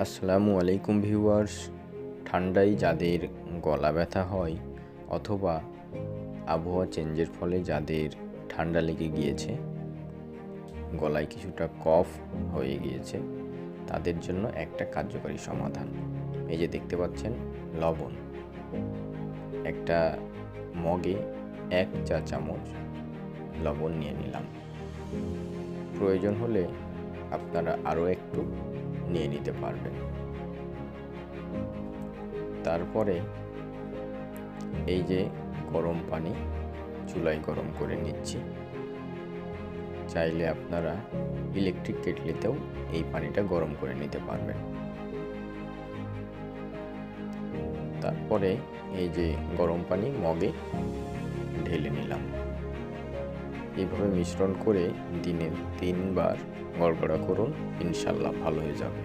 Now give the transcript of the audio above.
আসসালামু আলাইকুম ভিউয়ার্স। ঠান্ডায় যাদের গলা ব্যথা হয় অথবা আবহাওয়া চেঞ্জের ফলে যাদের ঠান্ডা লেগে গিয়েছে, গলায় কিছুটা কফ হয়ে গিয়েছে, তাদের জন্য একটা কার্যকরী সমাধান। এই যে দেখতে পাচ্ছেন, লবণ। একটা মগে এক চা চামচ লবণ নিয়ে নিলাম। প্রয়োজন হলে আপনারা আরও একটু নিয়ে নিতে পারবেন তারপরে এই যে গরম পানি, চুলায় গরম করে নিচ্ছি। চাইলে আপনারা ইলেকট্রিক কেটলিতেও এই পানিটা গরম করে নিতে পারবেন। তারপরে এই যে গরম পানি মগে ঢেলে নিলাম। এইভাবে মিশ্রণ করে দিনে তিনবার গড়গড়া করুন ইনশাল্লাহ ভালো হয়ে যাবে।